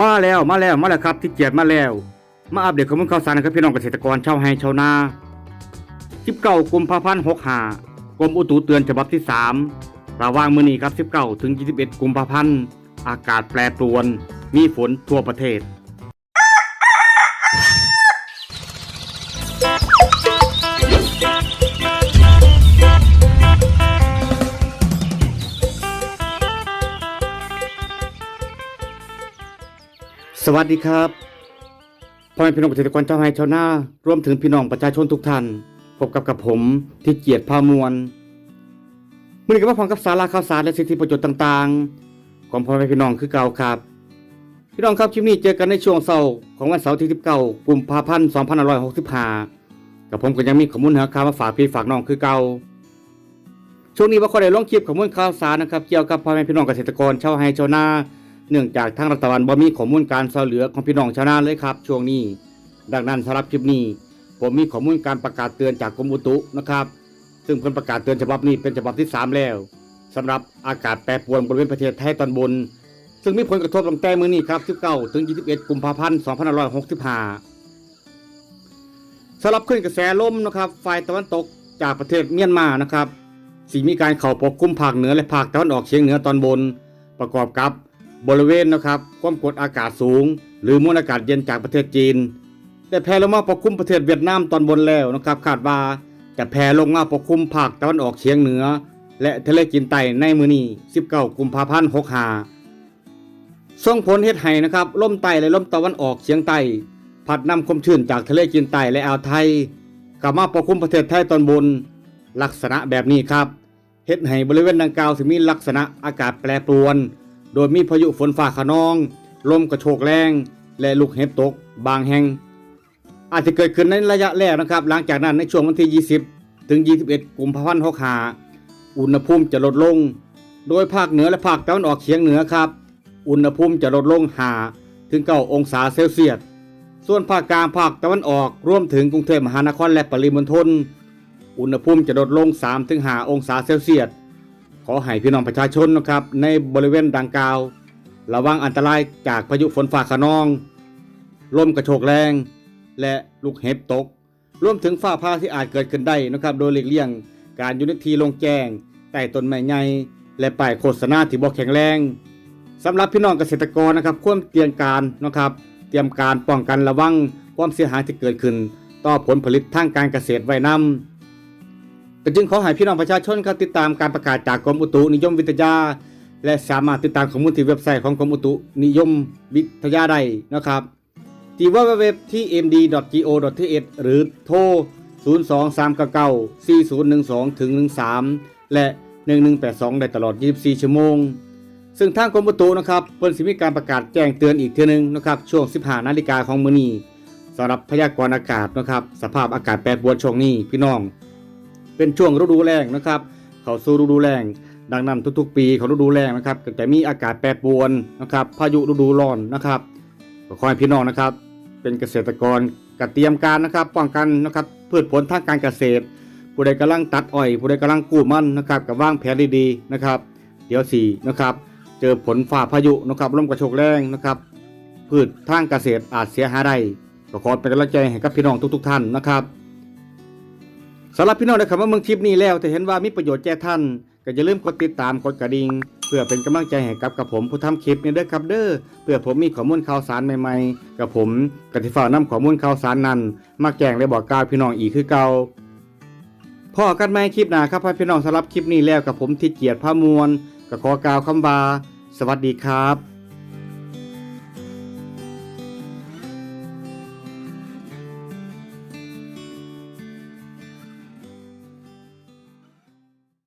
มาแล้วมาแล้วมาแล้วครับที่เกียรติมาแล้ว มาอัปเดตข้อมูลข่าวสารนะครับพี่น้องเกษตรกรชาวไฮชาวนาสิบเก้ากุมภาพันธ์65กรมอุตุเตือนฉบับที่สามระว่างมื้อนี้ครับสิบเก้าถึงยี่สิบเอ็ดกุมภาพันธ์อากาศแปรปรวน มีฝนทั่วประเทศ สวัสดีครับพ่อแม่พี่น้องเกษตรกรชาวไร่ชาวนา รวมถึงพี่น้องประชาชนทุกท่าน พบกับกับผมที่เกียรติพามวลมื่อนี้ก็มาพร้อมกับสาระข่าวสารและสิทธิประโยชน์ต่างๆ ของพ่อแม่พี่น้องคือเก่าครับ พี่น้องครับคลิปนี้เจอกันในช่วงเสาร์ของวันเสาร์ที่19กุมภาพันธ์2565กับผมก็ยังมีข้อมูลหาข่าวมาฝากพี่ฝากน้องคือเก่าช่วงนี้ว่าขอได้ลงคลิปข้อมูลข่าวสารนะครับ เกี่ยวกับพ่อแม่พี่น้องเกษตรกรชาวไร่ชาวนา เนื่องจากทางรัฐบาลบ่มีข้อมูลการช่วยเหลือของพี่น้องชาวนาเลยครับ ช่วงนี้ ดังนั้นสำหรับคลิปนี้ ผมมีข้อมูลการประกาศเตือนจากกรมอุตุนะครับ ซึ่งเพิ่นประกาศเตือนฉบับนี้เป็นฉบับที่ 3 แล้วสำหรับอากาศแปรปรวนบริเวณประเทศไทยตอนบน ซึ่งมีผลกระทบตั้งแต่มื้อนี้ครับ19ถึง 21 กุมภาพันธ์2565สำหรับขึ้นกระแสลมนะครับฝ่ายตะวันตกจากประเทศเมียนมานะครับสีมีการเข้าปกคลุมภาคเหนือและภาคตะวันออกเฉียงเหนือตอนบน ประกอบกับ บริเวณนะครับความกดอากาศสูง หรือมวลอากาศเย็นจากประเทศจีนได้แผ่ลงมาปกคลุมประเทศเวียดนามตอนบนแล้วนะครับคาดว่าจะแผ่ลงมาปกคลุมภาคตะวันออกเฉียงเหนือ และทะเลจีนใต้ในมือนี้ 19 กุมภาพันธ์65ส่งผลเฮ็ดให้นะครับลมใต้และลมตะวันออกเฉียงใต้พัดนำความชื้นจากทะเลจีนใต้และอ่าวไทยกลับมาปกคลุมประเทศไทยตอนบน ลักษณะแบบนี้ครับเฮ็ดให้บริเวณดังกล่าวสิมีลักษณะอากาศแปรปรวน โดยมีพายุฝนฟ้าขนอง ลมกระโชกแรง และลูกเห็บตก บางแห่ง อาจจะเกิดขึ้นในระยะแรกนะครับ หลังจากนั้นในช่วงวันที่ 20 ถึง 21 กุมภาพันธ์65อุณหภูมิจะลดลง โดยภาคเหนือและภาคตะวันออกเฉียงเหนือครับ อุณหภูมิจะลดลง5ถึง9องศาเซลเซียส ส่วนภาคกลางภาคตะวันออกรวมถึงกรุงเทพมหานครและปริมณฑล อุณหภูมิจะลดลง3ถึง5องศาเซลเซียส ขอให้พี่น้องประชาชนนะครับในบริเวณดังกล่าว ระวังอันตรายจากพายุฝนฟ้าขนอง ลมกระโชกแรง และลูกเห็บตก รวมถึงฟ้าผ่าที่อาจเกิดขึ้นได้นะครับ โดยหลีกเลี่ยง การอยู่ในที่โลงแจ้งใต้ต้นไม้ใหญ่และป้ายโฆษณาที่บ่แข็งแรงสำหรับพี่น้องเกษตรกรนะครับควรเตรียมการนะครับ เตรียมการป้องกันระวังความเสียหายที่เกิดขึ้น ต่อผลผลิตทางการเกษตรไว้นำ ก็จึงขอให้พี่น้องประชาชนครับติดตามการประกาศจากกรมอุตุนิยมวิทยา และสามารถติดตามข้อมูลที่เว็บไซต์ของกรมอุตุนิยมวิทยาได้นะครับที่ว่าเว็บที่ md.go.th หรือโทร 023994012ถึง13 และ 1182 ได้ตลอด 24 ชั่วโมง ซึ่งทางกรมอุตุนะครับเพิ่นสิมีการประกาศแจ้งเตือนอีกเทื่อนึงนะครับช่วง 15นาฬิกาของมื้อนี้สำหรับพยากรณ์อากาศนะครับ สภาพอากาศแปรปรวนช่วงนี้พี่น้อง เป็นช่วงฤดูแล้งนะครับ เข้าสู่ฤดูแล้งดังนั้นทุกๆ ปีของฤดูแล้งนะครับก็จะมีอากาศแปรปรวนนะครับ พายุฤดูร้อนนะครับก็ขอให้พี่น้องนะครับ เป็นเกษตรกรกเตรียมการนะครับป้องกันนะครับพืชผลทางการเกษตร ผู้ใดกำลังตัดอ้อย ผู้ใดกำลังกู้มันนะครับกับว่างแผนดีๆนะครับ เดี๋ยวสี่นะครับ เจอผลฝ่าพายุนะครับลมกระโชกแรงนะครับ พืชทางเกษตรอาจเสียหายได้ก็ขอเป็นกำลังใจให้กับพี่น้องทุก ๆ ท่านนะครับ สำหรับพี่น้องนะครับว่าเมืองคลิปนี้แล้วแต่เห็นว่ามีประโยชน์แก่ท่าน ก็อย่าลืมกดติดตามกดกระดิ่งเพื่อเป็นกำลังใจให้กับกับผมผู้ทำคลิปนี้เด้อครับเด้อเพื่อผมมีข้อมูลข่าวสารใหม่ๆ กับผมกติฟ้ากนำข้อมูลข่าวสารนั้น มาแจ้งและบอกกล่าวพี่น้องอีกคือเก่าพ่อกันไหมคลิปหนาครับพี่น้องสำหรับคลิปนี้แล้วกับผมที่เกียรติพามวลก็ขอกล่าวคำว่าสวัสดีครับ